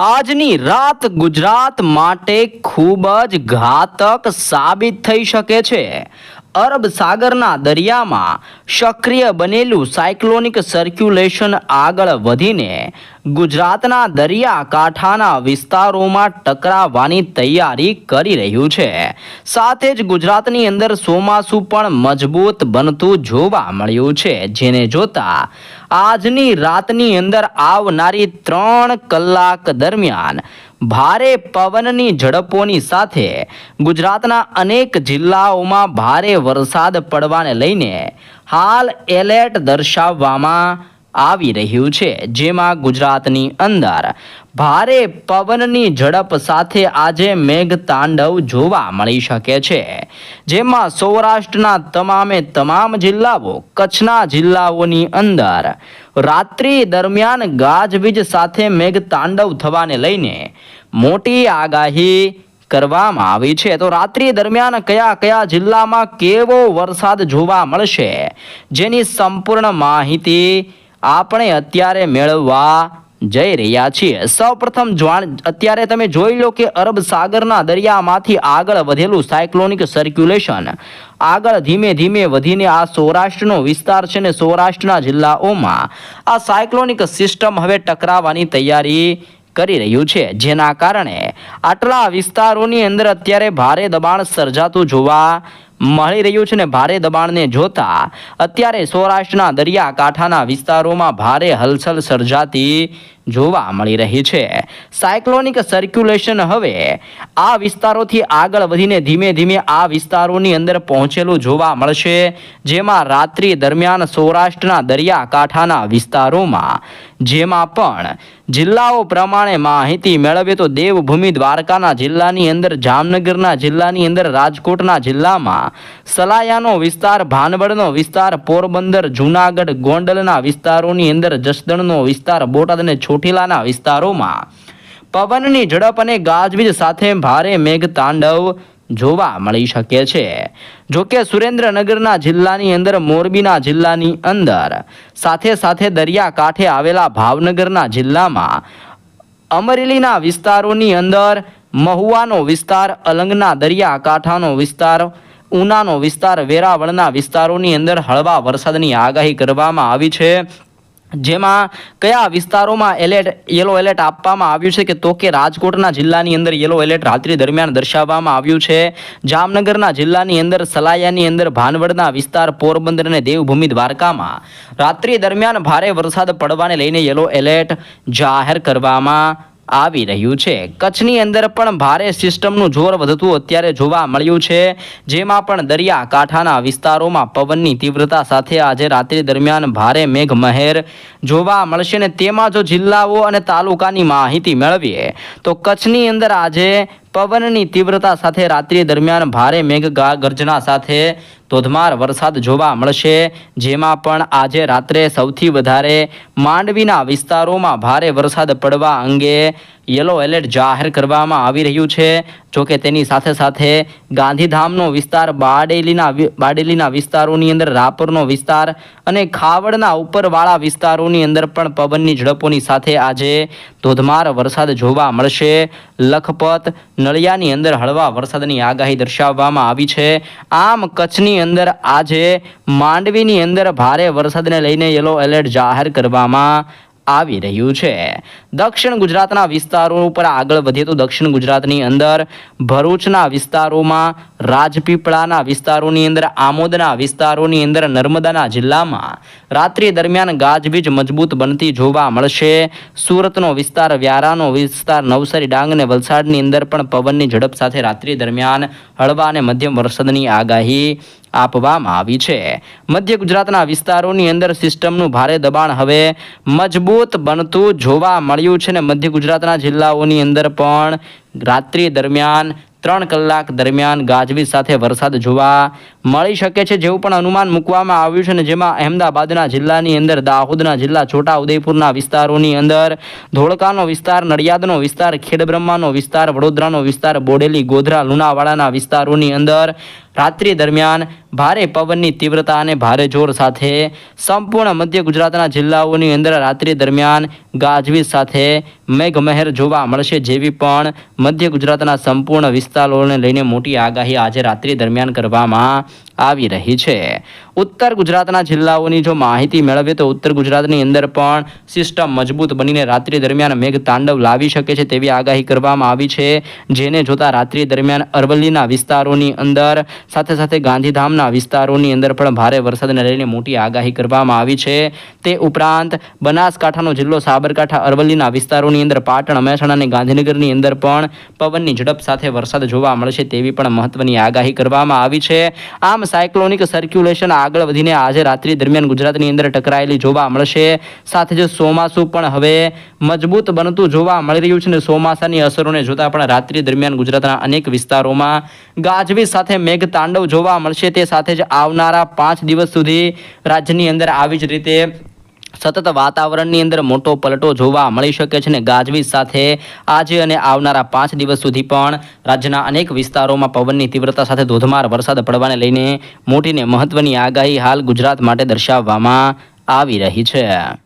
આજની રાત ગુજરાત માટે ખૂબ જ ઘાતક સાબિત થઈ શકે છે. અરબ સાગરના દરિયામાં સક્રિય બનેલું સાયક્લોનિક સર્ક્યુલેશન આગળ વધીને ગુજરાતના દરિયા કાંઠાના વિસ્તારોમાં ટકરાવવાની તૈયારી કરી રહ્યું છે. સાથે જ ગુજરાતની અંદર ચોમાસું પણ મજબૂત બનતું જોવા મળ્યું છે, જેને જોતા આજની રાતની અંદર આવનારી ત્રણ કલાક દરમિયાન ભારે પવનની ઝડપોની સાથે ગુજરાતના અનેક જિલ્લાઓમાં ભારે વરસાદ પડવાને લઈને હાલ એલર્ટ દર્શાવવામાં આવી રહ્યું છે, જેમાં ગુજરાતની અંદર ભારે પવનની ઝડપ સાથે આજે મેઘ તાંડવ જોવા મળી શકે છે, જેમાં સૌરાષ્ટ્રના તમામે તમામ જિલ્લાઓ, કચ્છના જિલ્લાઓની અંદર રાત્રિ દરમિયાન ગાજવીજ સાથે મેઘ તાંડવ થવાને લઈને મોટી આગાહી કરવામાં આવી છે. તો રાત્રિ દરમિયાન કયા કયા જિલ્લામાં કેવો વરસાદ જોવા મળશે? જેની સંપૂર્ણ માહિતી આપણે અત્યારે મેળવવા જઈ રહ્યા છીએ. સૌપ્રથમ જાણ અત્યારે તમે જોઈ લો કે અરબ સાગરના દરિયામાંથી આગળ વધેલું સાયક્લોનિક સર્ક્યુલેશન આગળ ધીમે ધીમે વધીને આ સૌરાષ્ટ્રનો વિસ્તાર છે ને સૌરાષ્ટ્રના જિલ્લાઓમાં આ સાયક્લોનિક સિસ્ટમ હવે ટકરાવવાની તૈયારી કરી રહ્યું છે. જેના કારણે આટલા વિસ્તારોની અંદર અત્યારે ભારે દબાણ સર્જાતું જોવા મળી રહ્યું છે ને ભારે દબાણને જોતા અત્યારે સૌરાષ્ટ્રના દરિયાકાંઠાના વિસ્તારોમાં ભારે હલચલ સર્જાતી જોવા મળી રહી છે. સાયક્લોનિક સર્ક્યુલેશન હવે આ વિસ્તારોથી આગળ વધીને ધીમે ધીમે આ વિસ્તારોની અંદર પહોંચેલું જોવા મળશે. જેમાં રાત્રિ દરમિયાન સૌરાષ્ટ્રના દરિયાકાંઠાના વિસ્તારોમાં, જેમાં પણ જિલ્લાઓ પ્રમાણે માહિતી મેળવે તો દેવભૂમિ દ્વારકાના જિલ્લાની અંદર, જામનગરના જિલ્લાની અંદર, રાજકોટના જિલ્લામાં સલાયાનો વિસ્તાર, ભાનવડનો વિસ્તાર, પોરબંદર, જૂનાગઢ, ગોંડલના વિસ્તારોની અંદર જસદણનો વિસ્તાર, બોટાદ અને ચોટીલાના વિસ્તારોમાં. પવનની ઝડપ અને ગાજવીજ સાથે ભારે મેઘ તાંડવ જોવા મળી શકે છે. જોકે સુરેન્દ્રનગરના જિલ્લાની અંદર, મોરબીના જિલ્લાની અંદર, સાથે સાથે દરિયાકાંઠે આવેલા ભાવનગરના જિલ્લામાં, અમરેલીના વિસ્તારોની અંદર, મહુવાનો વિસ્તાર, અલંગના દરિયાકાંઠાનો વિસ્તાર, ઉનાનો વિસ્તાર, વેરાવળના વિસ્તારોની અંદર હળવા વરસાદની આગાહી કરવામાં આવી છે. જેમાં કયા વિસ્તારોમાં એલર્ટ યલો એલર્ટ આપવામાં આવ્યું છે કે તો કે રાજકોટના જિલ્લાની અંદર યલો એલર્ટ રાત્રિ દરમિયાન દર્શાવવામાં આવ્યું છે. જામનગરના જિલ્લાની અંદર સલાયાની અંદર ભાનવડના વિસ્તાર, પોરબંદર અને દેવભૂમિ દ્વારકામાં રાત્રિ દરમિયાન ભારે વરસાદ પડવાને લઈને યલો એલર્ટ જાહેર કરવામાં આવી રહ્યું છે. કચ્છની અંદર પણ ભારે સિસ્ટમનું જોર વધતું અત્યારે જોવા મળ્યું છે. જેમાં પણ દરિયા કાંઠાના વિસ્તારોમાં પવનની તીવ્રતા સાથે આજે રાત્રિ દરમિયાન ભારે મેઘમહેર જોવા મળશે ને તેમાં જો જિલ્લાઓ અને તાલુકાની માહિતી મેળવીએ તો કચ્છની અંદર આજે પવનની તીવ્રતા સાથે રાત્રિ દરમિયાન ભારે મેઘ ગર્જના સાથે ધોધમાર વરસાદ જોવા મળશે. જેમાં પણ આજે રાત્રે સૌથી વધારે માંડવીના વિસ્તારોમાં ભારે વરસાદ પડવા અંગે યલો એલર્ટ જાહેર કરવામાં આવી રહ્યું છે. જોકે તેની સાથે સાથે ગાંધીધામનો વિસ્તાર, બાડેલીના બારડેલીના વિસ્તારોની અંદર, રાપરનો વિસ્તાર અને ખાવડના ઉપરવાળા વિસ્તારોની અંદર પણ પવનની ઝડપોની સાથે આજે ધોધમાર વરસાદ જોવા મળશે. લખપત, નળિયાની અંદર હળવા વરસાદની આગાહી દર્શાવવામાં આવી છે. આમ કચ્છની અંદર આજે માંડવીની અંદર ભારે વરસાદને લઈને યલો એલર્ટ જાહેર કરવામાં આવી રહ્યું છે. દક્ષિણ ગુજરાતના વિસ્તારો ઉપર આગળ વધીએ તો દક્ષિણ ગુજરાતની અંદર ભરૂચના વિસ્તારોમાં, રાજપીપળાના વિસ્તારોની અંદર, આમોદના વિસ્તારોની અંદર, નર્મદાના જિલ્લામાં રાત્રિ દરમિયાન ગાજવીજ મજબૂત બનતી જોવા મળશે. સુરતનો વિસ્તાર, વ્યારાનો વિસ્તાર, નવસારી, ડાંગ અને વલસાડની અંદર પણ પવનની ઝડપ સાથે રાત્રિ દરમિયાન હળવા અને મધ્યમ વરસાદની આગાહી આપવામાં આવી છે. મધ્ય ગુજરાતના વિસ્તારોની અંદર સિસ્ટમનું ભારે દબાણ હવે મજબૂત બનતું જોવા મળ્યું છે ને મધ્ય ગુજરાતના જિલ્લાઓની અંદર પણ રાત્રિ દરમિયાન ત્રણ કલાક દરમિયાન ગાજવીજ સાથે વરસાદ જોવા મળી શકે છે જેવું પણ અનુમાન મૂકવામાં આવ્યું છે ને જેમાં અહેમદાબાદના જિલ્લાની અંદર, દાહોદના જિલ્લા છોટા ઉદેપુરના વિસ્તારોની અંદર, ધોળકાનો વિસ્તાર, નડિયાદનો વિસ્તાર, ખેડબ્રહ્માનો વિસ્તાર, વડોદરાનો વિસ્તાર, બોડેલી, ગોધરા, લુણાવાડાના વિસ્તારોની અંદર રાત્રિ દરમિયાન ભારે પવનની તીવ્રતા અને ભારે જોર સાથે સંપૂર્ણ મધ્ય ગુજરાતના જિલ્લાઓની અંદર રાત્રિ દરમિયાન ગાજવીજ સાથે મેઘમહેર જોવા મળશે જેવી પણ મધ્ય ગુજરાતના સંપૂર્ણ વિસ્તારોને લઈને મોટી આગાહી આજે રાત્રિ દરમિયાન કરવામાં આવી રહી છે. ઉત્તર ગુજરાતના જિલ્લાઓની જો માહિતી મેળવીએ તો ઉત્તર ગુજરાતની અંદર પણ સિસ્ટમ મજબૂત બનીને રાત્રિ દરમિયાન મેઘ તાંડવ લાવી શકે છે તેવી આગાહી કરવામાં આવી છે. જેને જોતા રાત્રિ દરમિયાન અરવલ્લીના વિસ્તારોની અંદર સાથે સાથે ગાંધીધામના વિસ્તારોની અંદર પણ ભારે વરસાદને લઈને મોટી આગાહી કરવામાં આવી છે. તે ઉપરાંત બનાસકાંઠાનો જિલ્લો સાબરકાંઠા, અરવલ્લીના વિસ્તારોની અંદર પાટણ, મહેસાણા અને ગાંધીનગરની અંદર પણ પવનની ઝડપ સાથે વરસાદ જોવા મળશે તેવી પણ મહત્વની આગાહી કરવામાં આવી છે. આમ સાયક્લોનિક સર્ક્યુલેશન આગળ વધીને આજે રાત્રિ દરમિયાન ગુજરાતની અંદર ટકરાયેલી જોવા મળશે. સાથે જ ચોમાસું પણ હવે મજબૂત બનતું જોવા મળી રહ્યું છે અને ચોમાસાની અસરોને જોતા પણ રાત્રિ દરમિયાન ગુજરાતના અનેક વિસ્તારોમાં ગાજવીજ સાથે મેઘ તાંડવ જોવા મળશે. તે સાથે જ આવનારા પાંચ દિવસ સુધી રાજ્યની અંદર આવી જ રીતે સતત વાતાવરણની અંદર મોટો પલટો જોવા મળી શકે છે અને ગાજવીજ સાથે આજે અને આવનારા પાંચ દિવસ સુધી પણ રાજ્યના અનેક વિસ્તારોમાં પવનની તીવ્રતા સાથે ધોધમાર વરસાદ પડવાને લઈને મોટીને મહત્વની આગાહી હાલ ગુજરાત માટે દર્શાવવામાં આવી રહી છે.